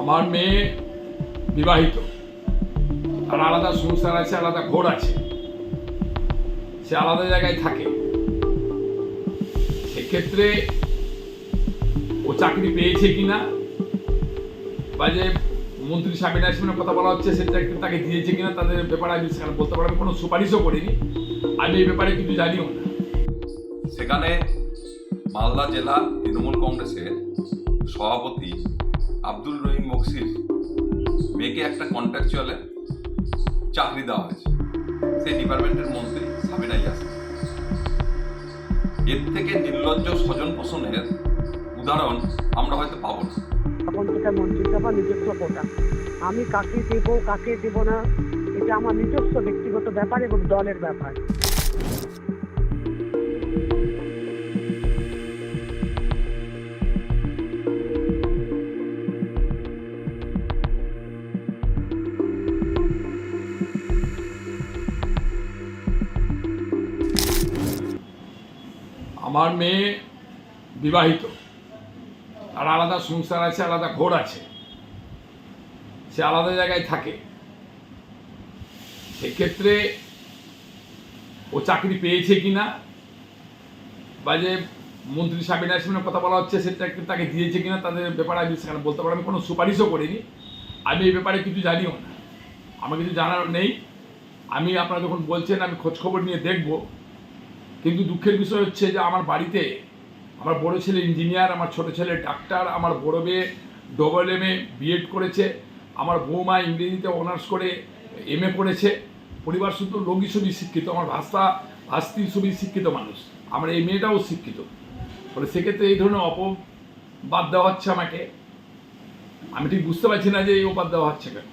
আমার মেয়ে বিবাহিত। তার আলাদা সংসার আছে, আলাদা ঘর আছে। সে আলাদা জায়গায় থাকে। সেক্ষেত্রে ও চাকরি পেয়েছে কিনা বা যে মন্ত্রী সাবিনা ইসলামের কথা বলা হচ্ছে, সে চাকরি তাকে দিয়েছে কিনা তাদের ব্যাপারে আমি সেখানে বলতে পারব কোনো সুপারিশও করিনি। আমি এই ব্যাপারে কিছু জানিও না। সেখানে মালদা জেলা তৃণমূল কংগ্রেসের সভাপতি আব্দুল রহিম মকসির মেয়েকে একটা কন্ট্রাকচুয়ালে চাকরি দেওয়া হয়েছে। সেই ডিপার্টমেন্টের মন্ত্রী সাবিনা ইয়াসিন। এর থেকে নির্লজ্জ স্বজন পোষণের উদাহরণ আমরা হয়তো পাবো না। নিজস্ব আমি কাকে দেব কাকে দেব না, এটা আমার নিজস্ব ব্যক্তিগত ব্যাপার এবং দলের ব্যাপার। আমার মেয়ে বিবাহিত। তার আলাদা সংসার আছে, আলাদা ঘর আছে। সে আলাদা জায়গায় থাকে। সেক্ষেত্রে ও চাকরি পেয়েছে কি না বা যে মন্ত্রী সাবিনা ইসলামের কথা বলা হচ্ছে সে চাকরি তাকে দিয়েছে কিনা, তাদের ব্যাপারে আমি সেখানে বলতে পারব আমি কোনো সুপারিশও করিনি। আমি এই ব্যাপারে কিছু জানিও না। আমার কিছু জানার নেই। আমি আপনারা যখন বলছেন, আমি খোঁজখবর নিয়ে দেখব। কিন্তু দুঃখের বিষয় হচ্ছে যে আমার বাড়িতে আমার বড় ছেলে ইঞ্জিনিয়ার, আমার ছোট ছেলে ডাক্তার, আমার বড় মেয়ে ডবল এম এ বিএড করেছে, আমার বৌমা ইংরেজিতে অনার্স করে এম এ পড়েছে। পরিবার শুধু লোকই সবই শিক্ষিত, আমার ভাষা ভাস্তি সবই শিক্ষিত মানুষ। আমার এই মেয়েটাও শিক্ষিত। ফলে সেক্ষেত্রে এই ধরনের অপবাদ দেওয়া হচ্ছে আমাকে। আমি ঠিক বুঝতে পারছি না যে এই অপবাদ দেওয়া হচ্ছে কেন।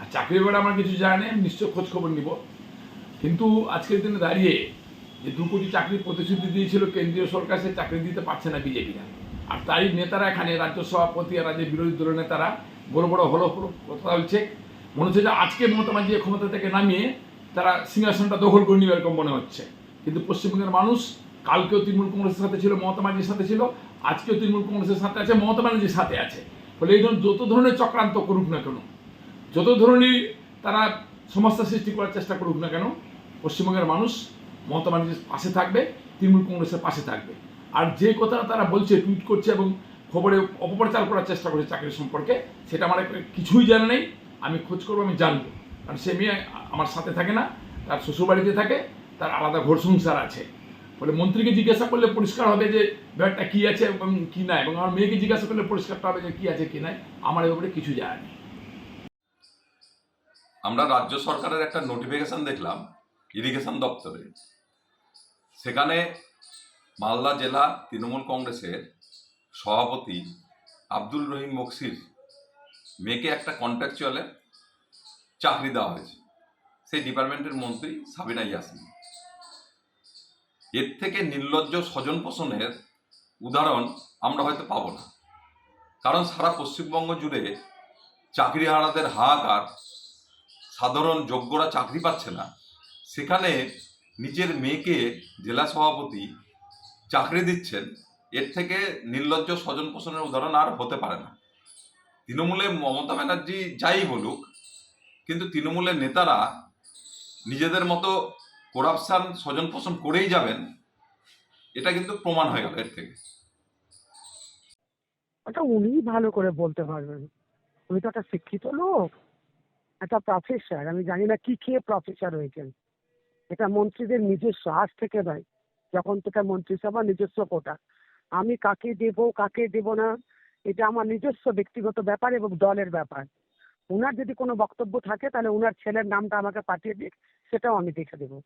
আর চাকরির ব্যাপারে আমার কিছু জানে নিশ্চয় খোঁজ খবর নিব। কিন্তু আজকের দিনে দাঁড়িয়ে যে দু কোটি চাকরির প্রতিশ্রুতি দিয়েছিল কেন্দ্রীয় সরকার, সে চাকরি দিতে পারছে না বিজেপিরা আর তারই নেতারা এখানে, রাজ্য সভাপতি আর রাজ্যের বিরোধী দলের নেতারা বড় বড় হলো কথা বলছে মনে হচ্ছে যে আজকে মমতা ব্যানার্জি ক্ষমতা থেকে নামিয়ে তারা সিংহাসনটা দখল করে নিবে এরকম মনে হচ্ছে। কিন্তু পশ্চিমবঙ্গের মানুষ, কালকেও তৃণমূল কংগ্রেসের সাথে ছিল, মমতা ব্যানার্জির সাথে ছিল, আজকেও তৃণমূল কংগ্রেসের সাথে আছে, মমতা ব্যানার্জির সাথে আছে। ফলে এই যত ধরনের চক্রান্ত করুক না কেন, যত ধরনের তারা সমস্যা সৃষ্টি করার চেষ্টা করুক না কেন, পশ্চিমবঙ্গের মানুষ মমতা ব্যানার্জির পাশে থাকবে, তৃণমূল কংগ্রেসের পাশে থাকবে। আর যে কথাটা তারা বলছে, টুইট করছে এবং খবরে অপপ্রচার করার চেষ্টা করছে চাকরি সম্পর্কে, সেটা আমার কিছুই জানা নেই। আমি খোঁজ করব, আমি জানব। কারণ সে মেয়ে আমার সাথে থাকে না, তার শ্বশুরবাড়িতে থাকে, তার আলাদা ঘর সংসার আছে। ফলে মন্ত্রীকে জিজ্ঞাসা করলে পরিষ্কার হবে যে, ব্যাপারটা কী আছে এবং কী নাই? এবং আমার মেয়েকে জিজ্ঞাসা করলে পরিষ্কারটা হবে যে, কী আছে, কী নাই? আমার এ ব্যাপারে কিছু জানা নেই। আমরা রাজ্য সরকারের একটা নোটিফিকেশন দেখলাম ইরিগেশন দপ্তরে। সেখানে মালদা জেলা তৃণমূল কংগ্রেসের সভাপতি আব্দুল রহিম মকসির মেয়েকে একটা কন্ট্রাকচুয়ালে চাকরি দেওয়া হয়েছে। সেই ডিপার্টমেন্টের মন্ত্রী সাবিনা ইয়াসিন এর থেকে নির্লজ্জ স্বজন পোষণের উদাহরণ আমরা হয়তো পাবো না। কারণ সারা পশ্চিমবঙ্গ জুড়ে চাকরিহারাদের হাহাকার, সাধারণ যোগ্যরা চাকরি পাচ্ছে না। সেখানে নিজের মেয়েকে জেলা সভাপতি চাকরি দিচ্ছেন, এর থেকে নির্লজ্জ স্বজন পোষণের উদাহরণ আর হতে পারে না। তৃণমূলে মমতা ব্যানার্জি যাই বলুক, কিন্তু তৃণমূলের নেতারা নিজেদের মতো করাপশান স্বজন পোষণ করেই যাবেন, এটা কিন্তু প্রমাণ হয়ে গেল এর থেকে। ওটা উনিই ভালো করে বলতে পারবেন। উনি তো একটা শিক্ষিত লোক, একটা প্রফেসর আমি জানি না কি খেয়ে প্রফেসর হয়েছেন। এটা মন্ত্রীদের নিজস্ব হাত থেকে নয়, যখন থেকে মন্ত্রিসভা নিজস্ব কোটা। আমি কাকে দেব কাকে দেব না, এটা আমার নিজস্ব ব্যক্তিগত ব্যাপার এবং দলের ব্যাপার। ওনার যদি কোনো বক্তব্য থাকে, তাহলে ওনার ছেলের নামটা আমাকে পাঠিয়ে দিক, সেটাও আমি দেখে দেবো।